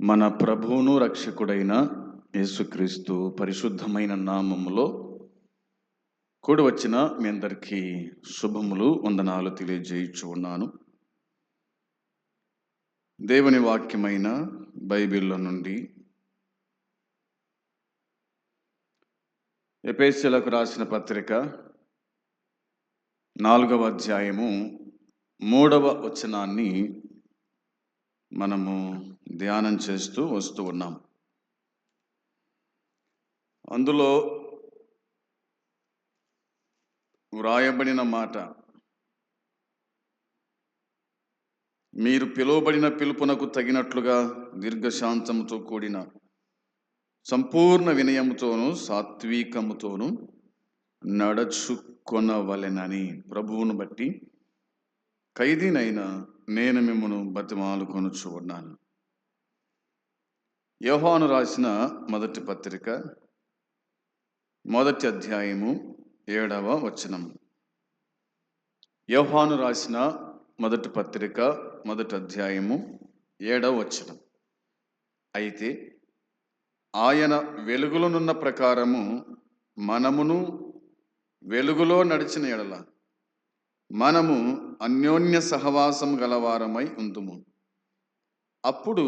మన ప్రభువును రక్షకుడైన యేసుక్రీస్తు పరిశుద్ధమైన నామములో కూడి వచ్చిన మీ అందరికీ శుభములు వందనాలు తెలియజేయచ్చు ఉన్నాను. దేవుని వాక్యమైన బైబిల్లో నుండి ఎపేస్యులకు రాసిన పత్రిక నాలుగవ అధ్యాయము మూడవ వచనాన్ని మనము ధ్యానం చేస్తూ వస్తూ ఉన్నాం. అందులో వ్రాయబడిన మాట మీరు పిలువబడిన పిలుపునకు తగినట్లుగా దీర్ఘశాంతముతో కూడిన సంపూర్ణ వినయముతోనూ సాత్వికముతోనూ నడచుకొనవలెనని ప్రభువును బట్టి ఖైదీనైన నేను మిమ్మను బతిమాలుకొని ఉన్నాను. యోహాను రాసిన మొదటి పత్రిక మొదటి అధ్యాయము ఏడవ వచనం. యోహాను రాసిన మొదటి పత్రిక మొదటి అధ్యాయము ఏడవ వచనం. అయితే ఆయన వెలుగులోనున్న ప్రకారము మనమును వెలుగులో నడిచిన ఎడల మనము అన్యోన్య సహవాసం గలవారమై ఉందుము. అప్పుడు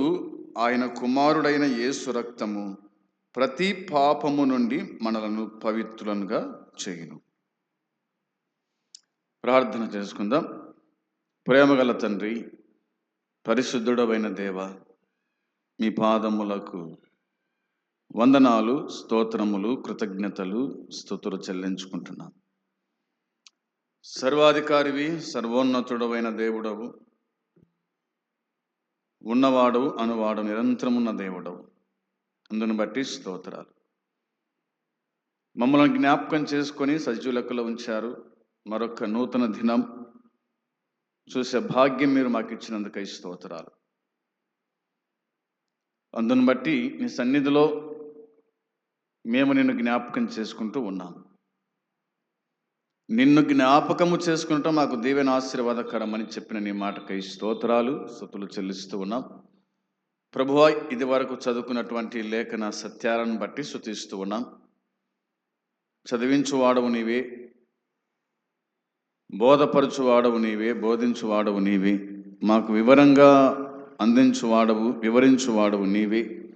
ఆయన కుమారుడైన యేసు రక్తము ప్రతి పాపము నుండి మనలను పవిత్రులనుగా చేయును. ప్రార్థన చేసుకుందాం. ప్రేమగల తండ్రి పరిశుద్ధుడమైన దేవ మీ పాదములకు వందనాలు స్తోత్రములు కృతజ్ఞతలు స్తుతులు చెల్లించుకుంటున్నాం. సర్వాధికారివి సర్వోన్నతుడవైన దేవుడవు ఉన్నవాడు అనువాడు నిరంతరమున్న దేవుడవు. అందును బట్టి స్తోత్రాలు. మమ్మల్ని జ్ఞాపకం చేసుకొని సజీవులకులో ఉంచారు. మరొక నూతన దినం చూసే భాగ్యం మీరు మాకు ఇచ్చినందుకై స్తోత్రాలు. అందును బట్టి నీ సన్నిధిలో మేము నిన్ను జ్ఞాపకం చేసుకుంటూ ఉన్నాం నిన్ను జ్ఞాపకము చేసుకుంటాం మాకు దీవెన ఆశీర్వాదకరం అని చెప్పిన నీ మాటకై స్తోత్రాలు స్థుతులు చెల్లిస్తూ ఉన్నాం. ప్రభువ ఇది వరకు చదువుకున్నటువంటి లేఖన సత్యాలను బట్టి శృతిస్తూ ఉన్నాం. చదివించువాడవు నీవే బోధపరచువాడవు నీవే బోధించువాడవు నీవే మాకు వివరంగా అందించువాడవు వివరించువాడవు నీవే.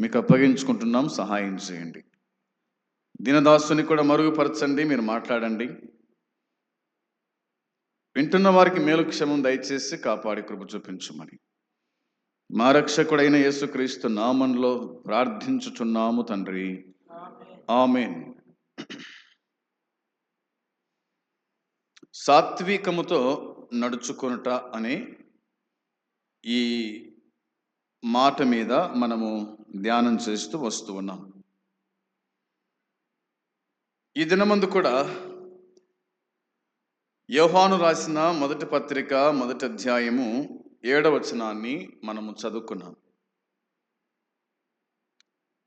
మీకు అప్పగించుకుంటున్నాం సహాయం చేయండి. దీనదాసుని కూడా మరుగుపరచండి మీరు మాట్లాడండి. వింటున్న వారికి మేలు క్షమం దయచేసి కాపాడి కృప చూపించమని. మా రక్షకుడైన యేసుక్రీస్తు నామంలో ప్రార్థించుచున్నాము తండ్రి. ఆమెన్. సాత్వికముతో నడుచుకొనుట అనే ఈ మాట మీద మనము ధ్యానం చేస్తూ వస్తూ ఉన్నాం. ఈ దినమందు కూడా యోహాను రాసిన మొదటి పత్రిక మొదటి అధ్యాయము ఏడవచనాన్ని మనము చదువుకున్నాం.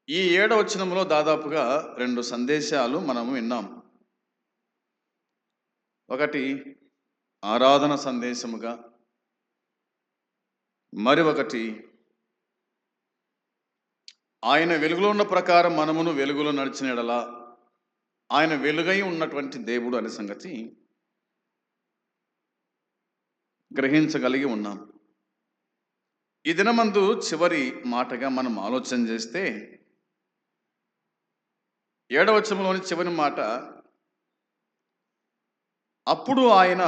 ఈ ఏడవచనంలో దాదాపుగా రెండు సందేశాలు మనము విన్నాం. ఒకటి ఆరాధన సందేశముగా. మరి ఒకటి ఆయన వెలుగులో ఉన్న ప్రకారం మనమును వెలుగులో నడిచిన ఎడలా. ఆయన వెలుగై ఉన్నటువంటి దేవుడు అనే సంగతి గ్రహించగలిగి ఉన్నాం. ఈ దినమందు చివరి మాటగా మనం ఆలోచన చేస్తే ఏడవచంలోని చివరి మాట అప్పుడు ఆయన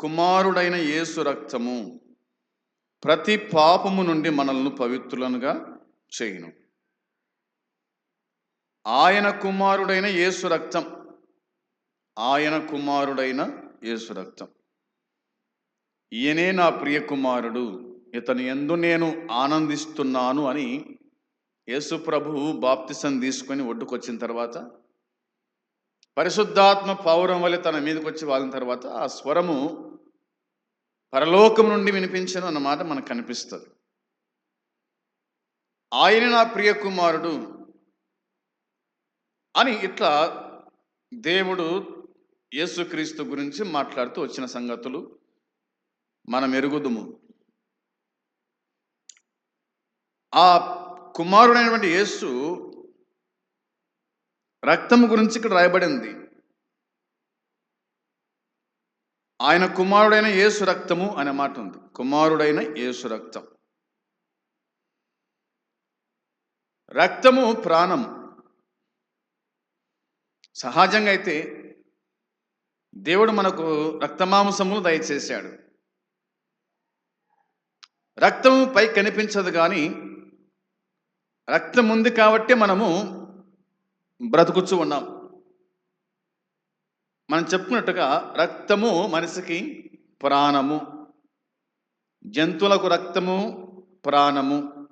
కుమారుడైన యేసు రక్తము ప్రతి పాపము నుండి మనల్ని పవిత్రులనుగా చేయను. ఆయన కుమారుడైన యేసు రక్తం. ఆయన కుమారుడైన యేసు రక్తం. ఈయనే నా ప్రియ కుమారుడు. ఇతని ఎందు నేను ఆనందిస్తున్నాను అని యేసు ప్రభువు బాప్తిసం తీసుకొని ఒడ్డుకొచ్చిన తర్వాత పరిశుద్ధాత్మ పౌరం వల్ల తన మీదకి వచ్చి వాళ్ళిన తర్వాత ఆ స్వరము పరలోకం నుండి వినిపించను అన్నమాట మనకు కనిపిస్తుంది. ఆయన నా ప్రియ కుమారుడు. అని ఇట్లా దేవుడు యేసుక్రీస్తు గురించి మాట్లాడుతూ వచ్చిన సంగతులు మనం ఎరుగుదుము. ఆ కుమారుడైనటువంటి యేసు రక్తం గురించి ఇక్కడ రాయబడింది. ఆయన కుమారుడైన యేసు రక్తము అనే మాట ఉంది. కుమారుడైన యేసు రక్తం. రక్తము ప్రాణం సహజంగా అయితే దేవుడు మనకు రక్తమాంసములు దయచేశాడు. రక్తము పై కనిపించదు కానీ రక్తం ఉంది కాబట్టి మనము బ్రతుకుచ్చు ఉన్నాం. మనం చెప్పుకున్నట్టుగా రక్తము మనిషికి ప్రాణము. జంతువులకు రక్తము ప్రాణము.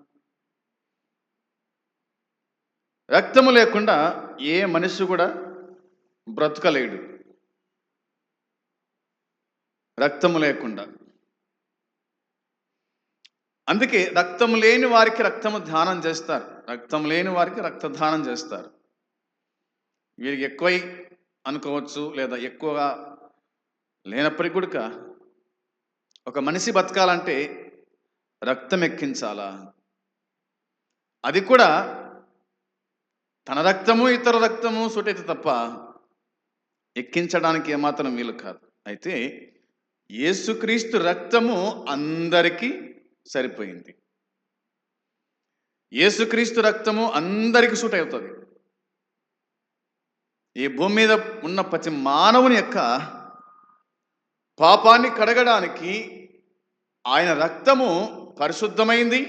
రక్తము లేకుండా ఏ మనిషి కూడా బ్రతకలేడు. రక్తము లేకుండా. అందుకే రక్తం లేని వారికి రక్తము ధ్యానం చేస్తారు. రక్తం లేని వారికి రక్తదానం చేస్తారు. వీరికి ఎక్కువై అనుకోవచ్చు లేదా ఎక్కువగా లేనప్పటికీ కూడా ఒక మనిషి బతకాలంటే రక్తం ఎక్కించాలా? అది కూడా తన రక్తము ఇతర రక్తము సుటైతే తప్ప ఎక్కించడానికి ఏమాత్రం వీలు కాదు. అయితే యేసుక్రీస్తు రక్తము అందరికీ సరిపోయింది. యేసుక్రీస్తు రక్తము అందరికీ సూట్ అవుతుంది. ఈ భూమి మీద ఉన్న ప్రతి మానవుని యొక్క పాపాన్ని కడగడానికి ఆయన రక్తము పరిశుద్ధమైంది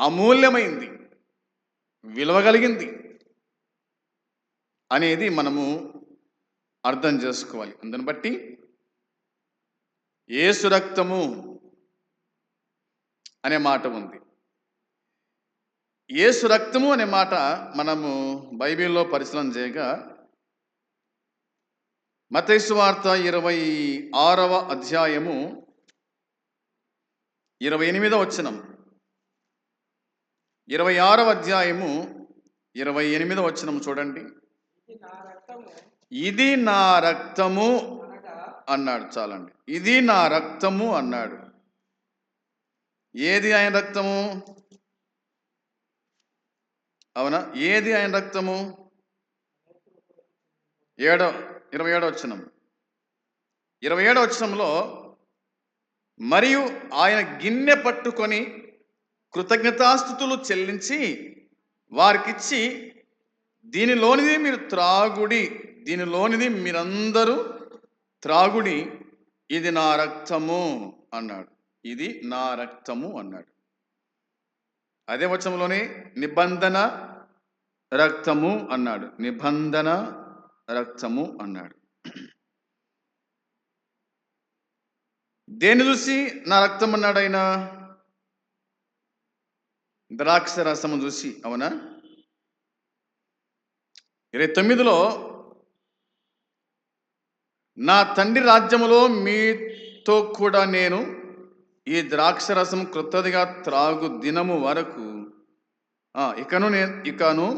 అమూల్యమైంది విలువ కలిగింది అనేది మనము అర్థం చేసుకోవాలి. అందుని బట్టి ఏసు రక్తము అనే మాట ఉంది. ఏసు రక్తము అనే మాట మనము బైబిల్లో పరిశీలన చేయగా మతైసు వార్త ఇరవై ఆరవ అధ్యాయము ఇరవై ఎనిమిదవ వచనం. ఇరవై ఆరవ అధ్యాయము ఇరవై ఎనిమిదవ వచనం చూడండి. ఇది నా రక్తము అన్నాడు చాలండి. ఇది నా రక్తము అన్నాడు. ఏది ఆయన రక్తము? అవునా? ఏది ఆయన రక్తము? ఏడో ఇరవై ఏడో వచనం. ఇరవై ఏడో వచ్చినంలో మరియు ఆయన గిన్నె పట్టుకొని కృతజ్ఞతాస్థుతులు చెల్లించి వారికిచ్చి దీనిలోనిది మీరు త్రాగుడి. దీనిలోనిది మీరందరూ త్రాగుడి ఇది నా రక్తము అన్నాడు. ఇది నా రక్తము అన్నాడు. అదే వచనంలోనే నిబంధన రక్తము అన్నాడు. నిబంధన రక్తము అన్నాడు. దేని చూసి నా రక్తం అన్నాడు ఆయన? ద్రాక్ష రసము చూసి అవునా? ఇరవై తొమ్మిదిలో నా తండ్రి రాజ్యములో మీతో కూడా నేను ఈ ద్రాక్ష రసం క్రొత్తదిగా త్రాగు దినము వరకు ఇకను నేను ఇకను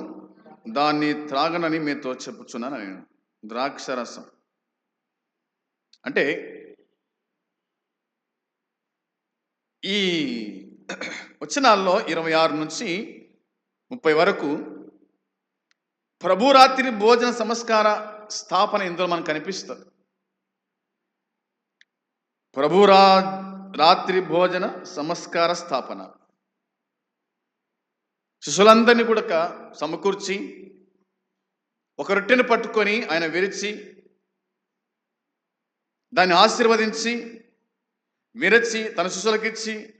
దాన్ని త్రాగనని మీతో చెప్పుచున్నాను నేను. ద్రాక్ష రసం అంటే ఈ వచనాల్లో ఇరవై ఆరు నుంచి ముప్పై వరకు ప్రభురాత్రి భోజన సంస్కార స్థాపన ఇందులో మనకు కనిపిస్తుంది. ప్రభురా రాత్రి భోజన సంస్కార స్థాపన. శిశులందరినీ కూడా సమకూర్చి ఒక రొట్టెను పట్టుకొని ఆయన విరిచి దాన్ని ఆశీర్వదించి విరచి తన శిశులకిచ్చి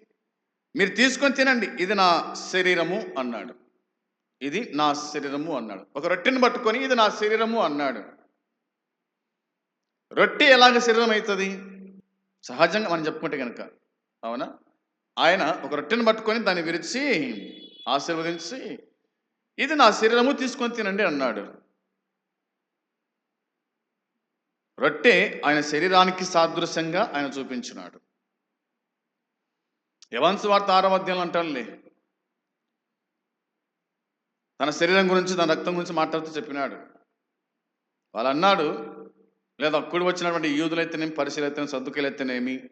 మీరు తీసుకొని తినండి ఇది నా శరీరము అన్నాడు. ఇది నా శరీరము అన్నాడు. ఒక రొట్టెను పట్టుకొని ఇది నా శరీరము అన్నాడు. రొట్టె ఎలాగ శరీరం అవుతుంది సహజంగా మనం చెప్పుకుంటే కనుక అవునా? ఆయన ఒక రొట్టెను పట్టుకొని దాన్ని విరిచి ఆశీర్వదించి ఇది నా శరీరము తీసుకొని తినండి అన్నాడు. రొట్టె ఆయన శరీరానికి సాదృశ్యంగా ఆయన చూపించినాడు. యవంశ వార్త ఆరవద్యంలో అధ్యాయంలో అంటానులే తన శరీరం గురించి తన రక్తం గురించి మాట్లాడుతూ చెప్పినాడు. వాళ్ళు అన్నాడు లేదా అప్పుడు వచ్చినటువంటి యూదులైతేనేమి పరిశీలైతేనే సర్దుకలైతేనేమి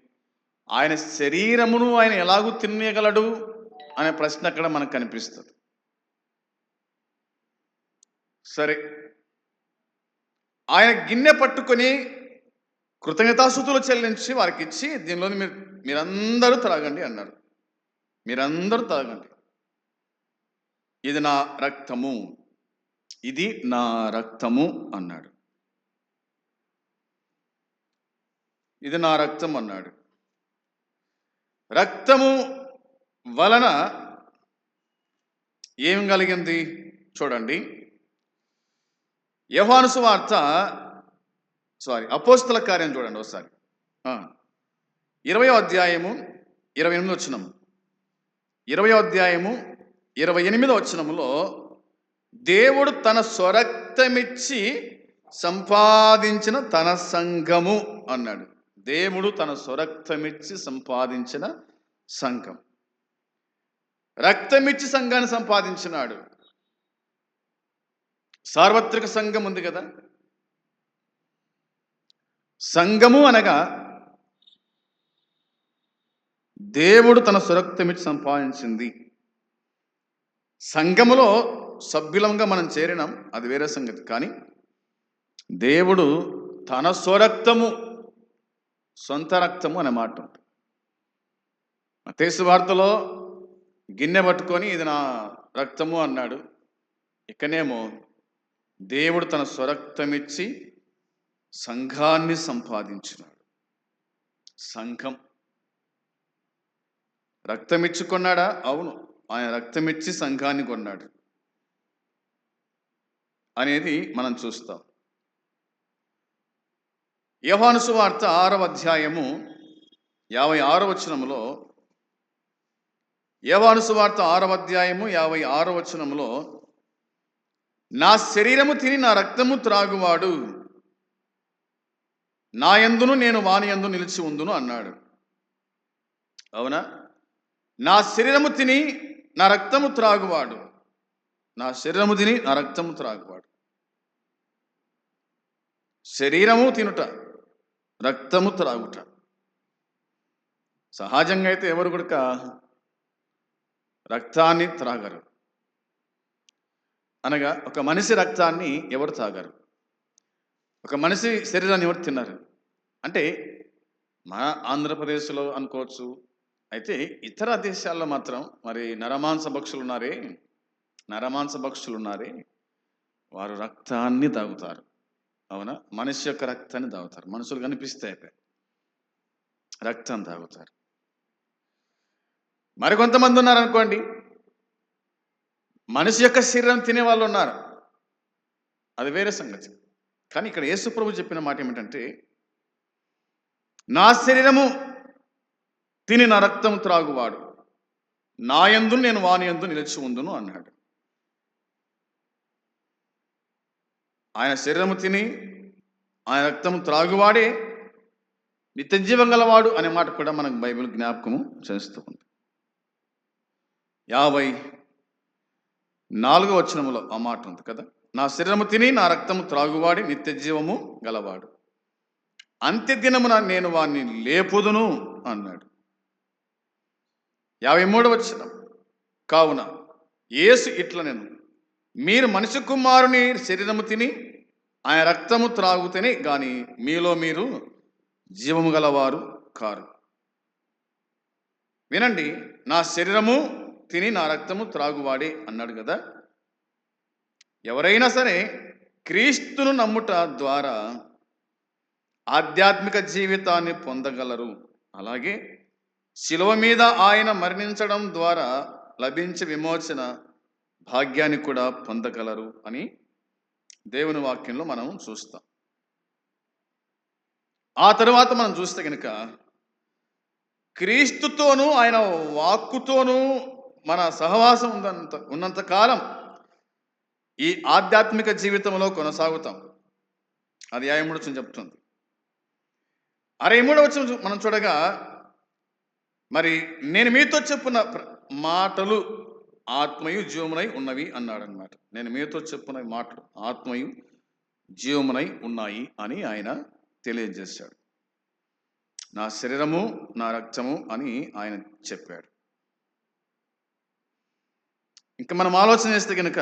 ఆయన శరీరమును ఆయన ఎలాగూ తినేయగలడు అనే ప్రశ్న అక్కడ మనకు కనిపిస్తుంది. సరే. ఆయన గిన్నె పట్టుకొని కృతజ్ఞతాసుతులు చెల్లించి వారికి ఇచ్చి దీనిలోని మీరు మీరందరూ త్రాగండి అన్నారు మీరందరూ త్రాగండి. ఇది నా రక్తము. ఇది నా రక్తము అన్నాడు. ఇది నా రక్తం అన్నాడు. రక్తము వలన ఏం కలిగింది చూడండి. యహానుసు సువార్త సారీ అపోస్తల కార్యం చూడండి ఒకసారి. ఇరవై ఇరవయో అధ్యాయము ఇరవై ఎనిమిది వచ్చినము ఇరవయో అధ్యాయము ఇరవై ఎనిమిది వచ్చినములో దేవుడు తన స్వరక్తమిచ్చి సంపాదించిన తన సంఘము అన్నాడు. దేవుడు తన స్వరక్తమిచ్చి సంపాదించిన సంఘం. రక్తమిచ్చి సంఘాన్ని సంపాదించినాడు. సార్వత్రిక సంఘం ఉంది కదా. సంఘము అనగా దేవుడు తన సురక్తమిచ్చి సంపాదించింది. సంఘములో సభ్యులంగా మనం చేరినాం. అది వేరే సంగతి. కానీ దేవుడు తన స్వరక్తము సొంత రక్తము అనే మాట ఉంది మతేసు వార్తలో గిన్నె పట్టుకొని ఇది నా రక్తము అన్నాడు. ఇకనేమో దేవుడు తన స్వరక్తమిచ్చి సంఘాన్ని సంపాదించినాడు. సంఘం. రక్తమిచ్చి కొన్నాడా అవును. ఆయన రక్తమిచ్చి సంఘాన్ని కొన్నాడు. అనేది మనం చూస్తాం. యోహాను సువార్త ఆరవ అధ్యాయము యాభై ఆరో వచనంలో యోహాను సువార్త ఆరవ అధ్యాయము యాభై ఆరో వచనంలో నా శరీరము తిని నా రక్తము త్రాగువాడు. నా యందును నేను వాని యందు నిలిచి ఉందును అన్నాడు. అవునా? నా శరీరము తిని నా రక్తము త్రాగువాడు. నా శరీరము తిని నా రక్తము త్రాగువాడు. శరీరము తినుట. రక్తము త్రాగుట సహజంగా అయితే ఎవరు కూడా రక్తాన్ని త్రాగరు. అనగా ఒక మనిషి రక్తాన్ని ఎవరు తాగరు ఒక మనిషి శరీరాన్ని ఎవరు తిన్నారు? అంటే మన ఆంధ్రప్రదేశ్లో అనుకోవచ్చు. అయితే ఇతర దేశాల్లో మాత్రం మరి నరమాంస భక్షులు ఉన్నారే నరమాంస భక్షులు ఉన్నారే వారు రక్తాన్ని తాగుతారు. అవునా? మనిషి యొక్క రక్తాన్ని తాగుతారు. మనుషులు కనిపిస్తే అయిపోయి. రక్తం తాగుతారు. మరికొంతమంది ఉన్నారు అనుకోండి మనిషి యొక్క శరీరం తినే వాళ్ళు ఉన్నారు. అది వేరే సంగతి. కానీ ఇక్కడ యేసుప్రభు చెప్పిన మాట ఏమిటంటే నా శరీరము తిని నా రక్తము త్రాగువాడు. నా ఎందు నేను వాని యందు నిలిచి ఉందును అన్నాడు. ఆయన శరీరము తిని ఆయన రక్తము త్రాగువాడే నిత్యజీవం గలవాడు అనే మాట కూడా మనకు బైబిల్ జ్ఞాపకము చేస్తూ ఉంది. యాభై నాలుగో వచనములో ఆ మాట ఉంది కదా? నా శరీరము తిని నా రక్తము త్రాగువాడి నిత్యజీవము గలవాడు. అంత్య దినమున నేను వాణ్ణి లేపుదును అన్నాడు. యాభై మూడవ వచనం. కావున యేసు ఇట్ల నేను మీరు మనిషి కుమారుని శరీరము తిని ఆయన రక్తము త్రాగుతేనే గాని మీలో మీరు జీవము గలవారు కారు. వినండి నా శరీరము తిని నా రక్తము త్రాగువాడే అన్నాడు కదా. ఎవరైనా సరే క్రీస్తును నమ్ముట ద్వారా ఆధ్యాత్మిక జీవితాన్ని పొందగలరు. అలాగే శిలువ మీద ఆయన మరణించడం ద్వారా లభించే విమోచన భాగ్యాన్ని కూడా పొందగలరు అని దేవుని వాక్యంలో మనం చూస్తాం. ఆ తర్వాత మనం చూస్తే కనుక క్రీస్తుతోనూ ఆయన వాక్కుతోనూ మన సహవాసం ఉన్నంత ఉన్నంత కాలం ఈ ఆధ్యాత్మిక జీవితంలో కొనసాగుతాం. అది మూడు చెప్తుంది. అరవై మూడవ మనం చూడగా మరి నేను మీతో చెప్పున్న మాటలు ఆత్మయు జీవమునై ఉన్నవి అన్నాడనమాట నేను మీతో చెప్పిన మాటలు ఆత్మయు జీవమునై ఉన్నాయి అని ఆయన తెలియజేశాడు. నా శరీరము నా రక్తము అని ఆయన చెప్పాడు. ఇంకా మనం ఆలోచన చేస్తే కనుక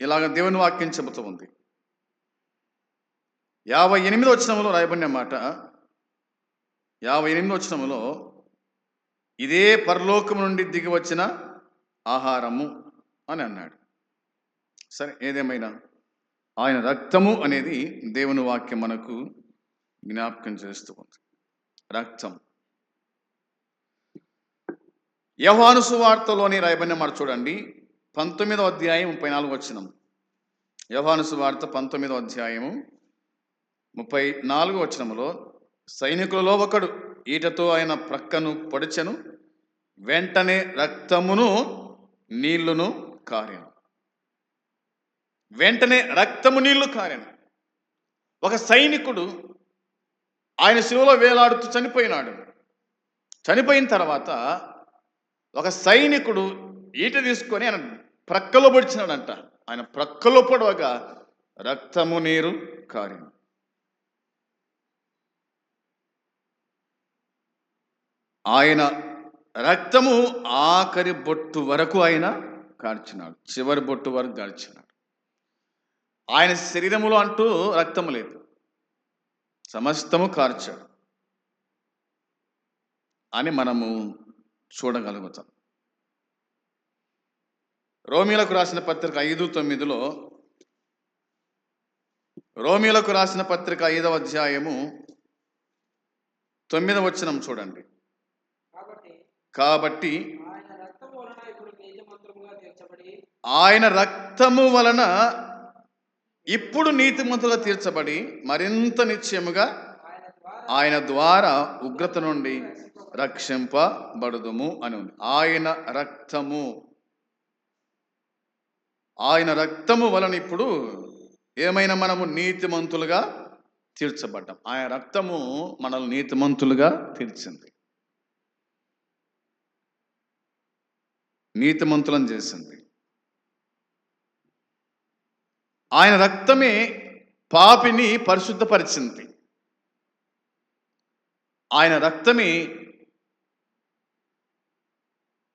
ఇలాగ దేవుని వాక్యం చెబుతూ ఉంది. యాభై ఎనిమిది వచ్చినములో రాయబడిన మాట యాభై ఎనిమిది వచ్చినములో ఇదే పరలోకం నుండి దిగి వచ్చిన ఆహారము అని అన్నాడు. సరే ఏదేమైనా? ఆయన రక్తము అనేది దేవుని వాక్యం మనకు జ్ఞాపకం చేస్తూ ఉంది. రక్తం యవ్హాను సువార్తలోని రాయబడిన మాట చూడండి. పంతొమ్మిదో అధ్యాయం ముప్పై నాలుగు వచ్చినం యవ్హాను సువార్త పంతొమ్మిదో అధ్యాయము ముప్పై నాలుగు వచనములో సైనికులలో ఒకడు ఈటతో ఆయన ప్రక్కను పొడిచెను వెంటనే రక్తమును నీళ్ళును కారెను. వెంటనే రక్తము నీళ్ళు కారెను. ఒక సైనికుడు ఆయన శివులో వేలాడుతూ చనిపోయినాడు. చనిపోయిన తర్వాత ఒక సైనికుడు ఈట తీసుకొని ఆయన ప్రక్కలో పొడిచినాడంట. ఆయన ప్రక్కలో పొడవగా రక్తము నీరు కారింది ఆయన రక్తము ఆఖరి బొట్టు వరకు ఆయన కార్చినాడు చివరి బొట్టు వరకు కార్చినాడు ఆయన శరీరములో అంటూ రక్తము లేదు. సమస్తము కార్చాడు. అని మనము చూడగలుగుతాం. రోమిలకు రాసిన పత్రిక ఐదు తొమ్మిదిలో రోమిలకు రాసిన పత్రిక ఐదవ అధ్యాయము తొమ్మిదవ వచనం చూడండి. కాబట్టి ఆయన రక్తము వలన ఇప్పుడు నీతిమంతులుగా తీర్చబడి మరింత నిశ్చయముగా ఆయన ద్వారా ఆయన ద్వారా ఉగ్రత నుండి రక్షింపబడుదుము అని ఉంది. ఆయన రక్తము. ఆయన రక్తము వలన ఇప్పుడు ఏమైనా మనము నీతిమంతులుగా తీర్చబడ్డాం. ఆయన రక్తము మనల్ని నీతిమంతులుగా తీర్చింది. నీతిమంతులను చేసింది. ఆయన రక్తమే పాపిని పరిశుద్ధపరిచింది. ఆయన రక్తమే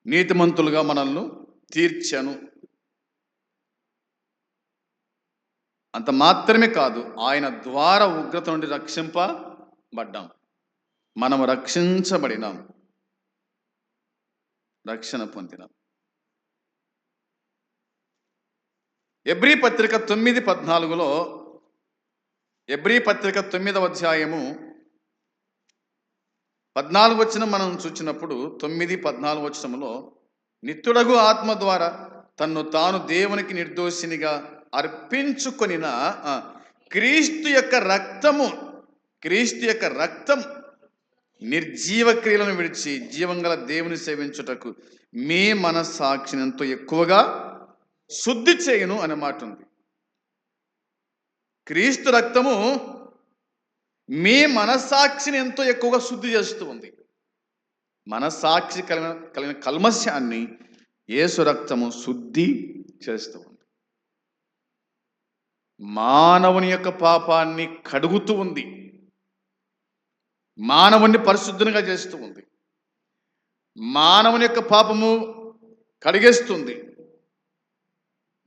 నీతిమంతులుగా మనల్ని తీర్చాను. అంత మాత్రమే కాదు ఆయన ద్వారా ఉగ్రత నుండి రక్షింపబడ్డాం. మనం రక్షించబడినాం. రక్షణ పొందినాం. ఎబ్రీ పత్రిక తొమ్మిది పద్నాలుగులో ఎబ్రీ పత్రిక తొమ్మిదవ అధ్యాయము పద్నాలుగు వచ్చిన మనం చూచినప్పుడు తొమ్మిది పద్నాలుగు వచనములో నిత్యుడగు ఆత్మ ద్వారా తన్ను తాను దేవునికి నిర్దోషినిగా అర్పించుకొనిన క్రీస్తు యొక్క రక్తము క్రీస్తు యొక్క రక్తం నిర్జీవ క్రియలను విడిచి జీవంగల దేవుని సేవించుటకు మీ మనస్సాక్షినంతో ఎక్కువగా శుద్ధి చేయను అనే మాట ఉంది. క్రీస్తు రక్తము మీ మనస్సాక్షిని ఎంతో ఎక్కువగా శుద్ధి చేస్తూ ఉంది. మనస్సాక్షి కలిగిన కలిగిన కల్మశాన్ని యేసు రక్తము శుద్ధి చేస్తూ ఉంది. మానవుని యొక్క పాపాన్ని కడుగుతూ ఉంది. మానవుని పరిశుద్ధునిగా చేస్తూ ఉంది. మానవుని యొక్క పాపము కడిగేస్తుంది.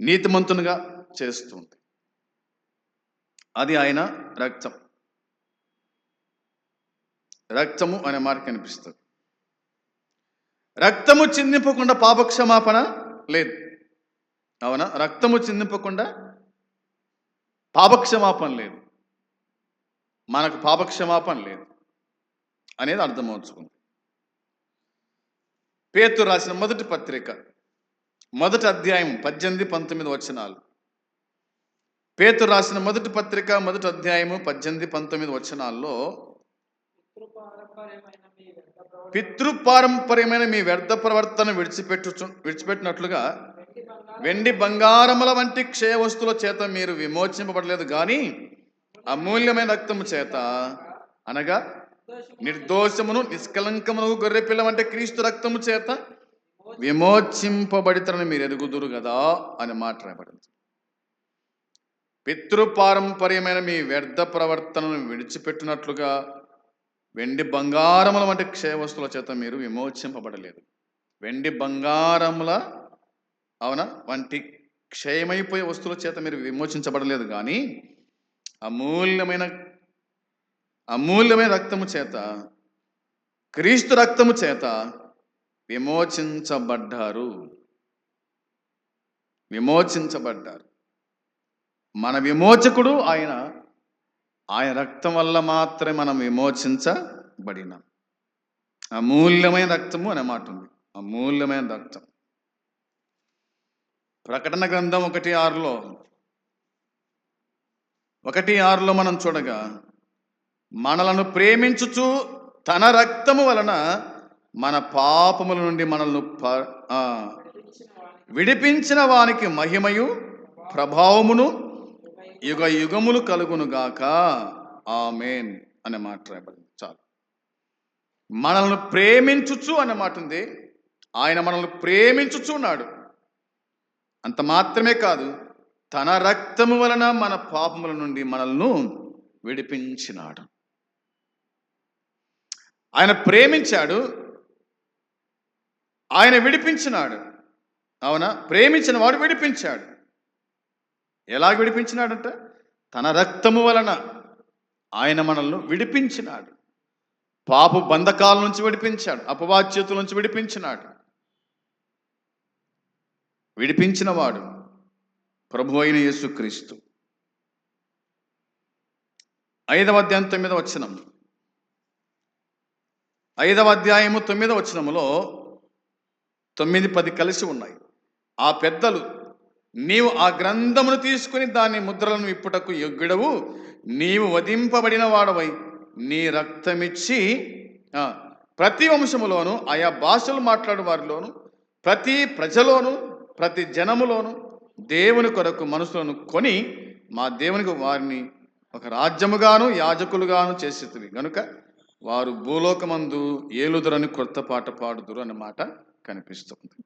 నీతిమంతునిగా చేస్తుంది. అది ఆయన రక్తం. రక్తము అనే మాట కనిపిస్తుంది రక్తము చిందింపకుండా పాపక్షమాపణ లేదు. అవునా? రక్తము చిందింపకుండా పాపక్షమాపణ లేదు. మనకు పాపక్షమాపణ లేదు అనేది అర్థమవుతుంది పేతు రాసిన మొదటి పత్రిక మొదటి అధ్యాయం పద్దెనిమిది పంతొమ్మిది వచనాలు. పేతు రాసిన మొదటి పత్రిక మొదటి అధ్యాయము పద్దెనిమిది పంతొమ్మిది వచనాల్లో పితృపారంపర్యమైన మీ వ్యర్థ ప్రవర్తన విడిచిపెట్టు విడిచిపెట్టినట్లుగా వెండి బంగారముల వంటి క్షయ వస్తువుల చేత మీరు విమోచింపబడలేదు కానీ అమూల్యమైన రక్తము చేత అనగా నిర్దోషమును నిష్కలంకమును గొర్రెపిల్ల వంటి క్రీస్తు రక్తము చేత విమోచింపబడితనని మీరు ఎరుగుదురు కదా అని మాట రాయబడింది. పితృపారంపర్యమైన మీ వ్యర్థ ప్రవర్తనను విడిచిపెట్టినట్లుగా వెండి బంగారముల వంటి క్షయ వస్తువుల చేత మీరు విమోచింపబడలేదు. వెండి బంగారముల అవునా? వంటి క్షయమైపోయే వస్తువుల చేత మీరు విమోచించబడలేదు కానీ అమూల్యమైన అమూల్యమైన రక్తము చేత క్రీస్తు రక్తము చేత విమోచించబడ్డారు. విమోచించబడ్డారు. మన విమోచకుడు ఆయన. ఆయన రక్తం వల్ల మాత్రమే మనం విమోచించబడినాం. అమూల్యమైన రక్తము అనే మాట ఉంది. అమూల్యమైన రక్తం. ప్రకటన గ్రంథం ఒకటి ఆరులో ఒకటి ఆరులో మనం చూడగా మనలను ప్రేమించుచు తన రక్తము వలన మన పాపముల నుండి మనల్ని ప- విడిపించిన వానికి మహిమయు ప్రభావమును యుగ యుగములు కలుగును గాక. ఆమెన్ అనే మాట రాయబడింది. చాలు. మనల్ని ప్రేమించుచు అనే మాట ఉంది. ఆయన మనల్ని ప్రేమించుచున్నాడు అంత మాత్రమే కాదు తన రక్తము వలన మన పాపముల నుండి మనల్ని విడిపించినాడు. ఆయన ప్రేమించాడు ఆయన విడిపించినాడు. అవునా? ప్రేమించిన వాడు విడిపించాడు. ఎలా విడిపించినాడంట? తన రక్తము వలన ఆయన మనల్ని విడిపించినాడు. పాపు బంధకాల నుంచి విడిపించాడు. అపవాచ్యతల నుంచి విడిపించినాడు. విడిపించినవాడు ప్రభు అయిన యేసుక్రీస్తు. ఐదవ అధ్యాయం తొమ్మిదవ వచనం. ఐదవ అధ్యాయము తొమ్మిదవ వచనములో తొమ్మిది పది కలిసి ఉన్నాయి. ఆ పెద్దలు నీవు ఆ గ్రంథమును తీసుకుని దాని ముద్రలను ఇప్పుటకు యొగ్గుడవు నీవు వధింపబడిన వాడవై నీ రక్తమిచ్చి ప్రతి వంశములోను ఆయా భాషలు మాట్లాడు వారిలోను ప్రతి ప్రజలోను ప్రతి జనములోను దేవుని కొరకు మనుషులను కొని మా దేవునికి వారిని ఒక రాజ్యముగాను యాజకులుగాను చేసేది గనుక వారు భూలోకమందు ఏలుదురని కొత్త పాట పాడుదురు అన్నమాట. కనిపిస్తుంది.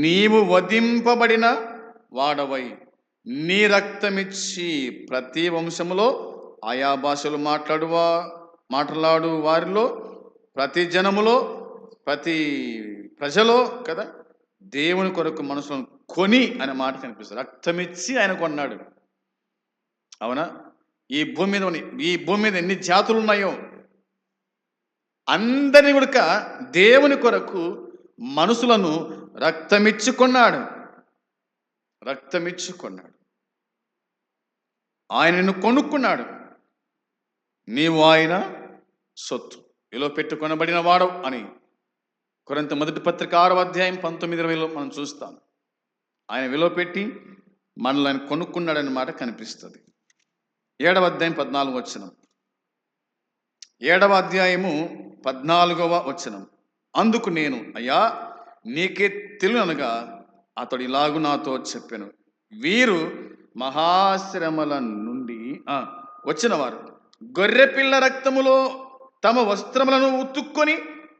నీవు వధింపబడిన వాడవై నీ రక్తమిచ్చి ప్రతి వంశములో ఆయా భాషలు మాట్లాడువా మాట్లాడు వారిలో ప్రతి జనములో ప్రతి ప్రజలో కదా దేవుని కొరకు మనసులను కొని అనే మాట కనిపిస్తుంది. రక్తమిచ్చి ఆయన కొన్నాడు. అవునా? ఈ భూమి మీద ఈ భూమి మీద ఎన్ని జాతులు ఉన్నాయో అందరిని కూడా దేవుని కొరకు మనుషులను రక్తమిచ్చుకున్నాడు. రక్తమిచ్చుకున్నాడు. ఆయనను కొనుక్కున్నాడు. నీవు ఆయన సొత్తు. ఇలా పెట్టుకొనబడిన వాడు అని కొరంత మొదటి పత్రిక ఆరో అధ్యాయం పంతొమ్మిది ఇరవైలో మనం చూస్తాం. ఆయన విలువ పెట్టి మనల్ని ఆయన కొనుక్కున్నాడని మాట కనిపిస్తుంది. ఏడవ అధ్యాయం పద్నాలుగు వచనం. ఏడవ అధ్యాయము పద్నాలుగవ వచనం. అందుకు నేను అయ్యా నీకే తెలియనగా అతడు ఇలాగు నాతో చెప్పాను. వీరు మహాశ్రమల నుండి వచ్చినవారు. గొర్రెపిల్ల రక్తములో తమ వస్త్రములను ఉతుక్కొని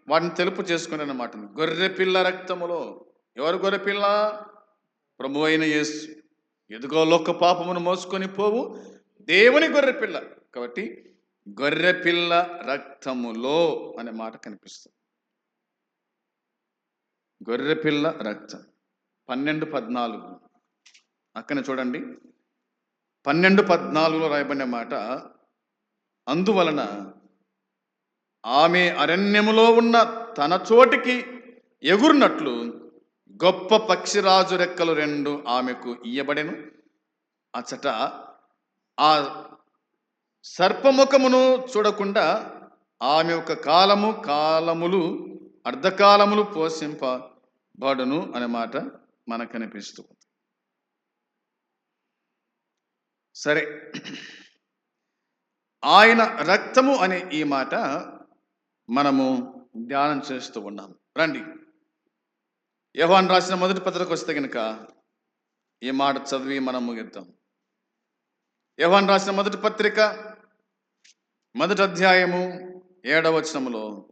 వాటిని తెలుపు చేసుకుని అన్నమాట గొర్రెపిల్ల రక్తములో. ఎవరు గొర్రెపిల్ల ప్రభు అయిన యేసు. ఎదుగో లోక పాపమును మోసుకొని పోవు. దేవుని గొర్రెపిల్ల కాబట్టి గొర్రెపిల్ల రక్తములో అనే మాట కనిపిస్తుంది. గొర్రెపిల్ల రక్తం. పన్నెండు పద్నాలుగు. అక్కనే చూడండి. పన్నెండు పద్నాలుగులో రాయబడిన మాట అందువలన ఆమె అరణ్యములో ఉన్న తన చోటికి ఎగురునట్లు గొప్ప పక్షిరాజు రెక్కలు రెండు ఆమెకు ఇయ్యబడెను. అచ్చట ఆ సర్పముఖమును చూడకుండా ఆమె ఒక కాలము కాలములు అర్ధకాలములు పోషింపబడును అనే మాట మనకు సరే. ఆయన రక్తము అనే ఈ మాట మనము ధ్యానం చేస్తూ ఉన్నాం రండి. యహోన్ రాసిన మొదటి పత్రిక వస్తే కనుక ఈ మాట చదివి మనం ముగిద్దాం. యహోన్ రాసిన మొదటి పత్రిక మొదటి అధ్యాయము ఏడవచనములో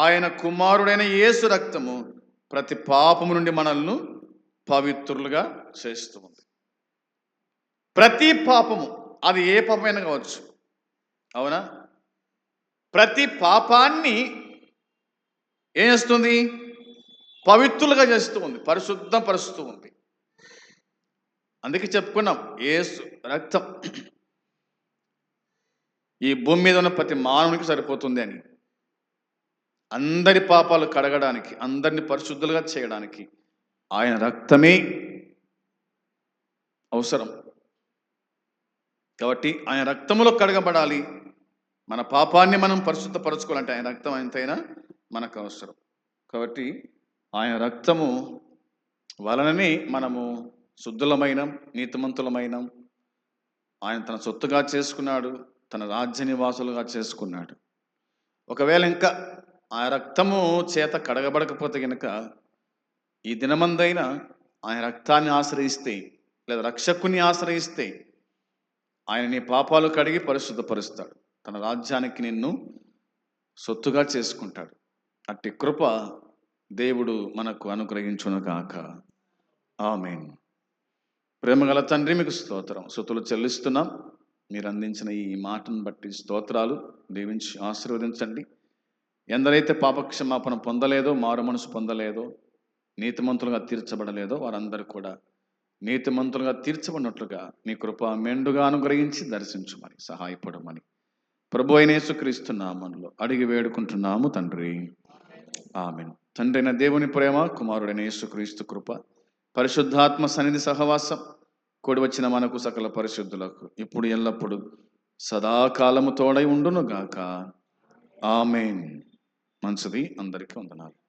ఆయన కుమారుడైన యేసు రక్తము ప్రతి పాపము నుండి మనల్ని పవిత్రులుగా చేస్తూ ఉంది ప్రతి పాపము అది ఏ పాపమైనా కావచ్చు. అవునా? ప్రతి పాపాన్ని ఏం చేస్తుంది? పవిత్రులుగా చేస్తూ ఉంది పరిశుద్ధపరుస్తూ ఉంది. అందుకే చెప్పుకున్నాం ఏసు రక్తం ఈ భూమి మీద ఉన్న ప్రతి మానవునికి సరిపోతుంది అని. అందరి పాపాలు కడగడానికి అందరిని పరిశుద్ధులుగా చేయడానికి ఆయన రక్తమే అవసరం. కాబట్టి ఆయన రక్తములో కడగబడాలి. మన పాపాన్ని మనం పరిశుద్ధపరచుకోవాలంటే ఆయన రక్తం ఎంతైనా మనకు అవసరం. కాబట్టి ఆయన రక్తము వలననే మనము శుద్ధులమైన నీతిమంతులమైన. ఆయన తన సొత్తుగా చేసుకున్నాడు తన రాజ్య నివాసులుగా చేసుకున్నాడు. ఒకవేళ ఇంకా ఆ రక్తము చేత కడగబడకపోతే గనక ఈ దినమందైనా ఆయన రక్తాన్ని ఆశ్రయిస్తే లేదా రక్షకుని ఆశ్రయిస్తే ఆయన నీ పాపాలు కడిగి పరిశుద్ధపరుస్తాడు. తన రాజ్యానికి నిన్ను సొత్తుగా చేసుకుంటాడు. అట్టి కృప దేవుడు మనకు అనుగ్రహించును కాక ఆమెన్. ప్రేమగల తండ్రి మీకు స్తోత్రం. సుతులు చెల్లిస్తున్నాం. మీరు అందించిన ఈ మాటను బట్టి స్తోత్రాలు. దీవించి ఆశీర్వదించండి. ఎందరైతే పాపక్షమాపణ పొందలేదో మారు మనసు పొందలేదో నీతిమంతులుగా తీర్చబడలేదో వారందరూ కూడా నీతిమంతులుగా తీర్చబడినట్లుగా మీ కృప మెండుగా అనుగ్రహించి దర్శించమని సహాయపడమని ప్రభు అయిన యేసుక్రీస్తు నామంలో అడిగి వేడుకుంటున్నాము తండ్రి. ఆమెను. తండ్రి అయిన దేవుని ప్రేమ కుమారుడైన యేసుక్రీస్తు కృప పరిశుద్ధాత్మ సన్నిధి సహవాసం కూడి వచ్చిన మనకు సకల పరిశుద్ధులకు ఇప్పుడు ఎల్లప్పుడు సదాకాలము తోడై ఉండును గాక ఆమెన్. మంచిది. అందరికీ వందనాలు.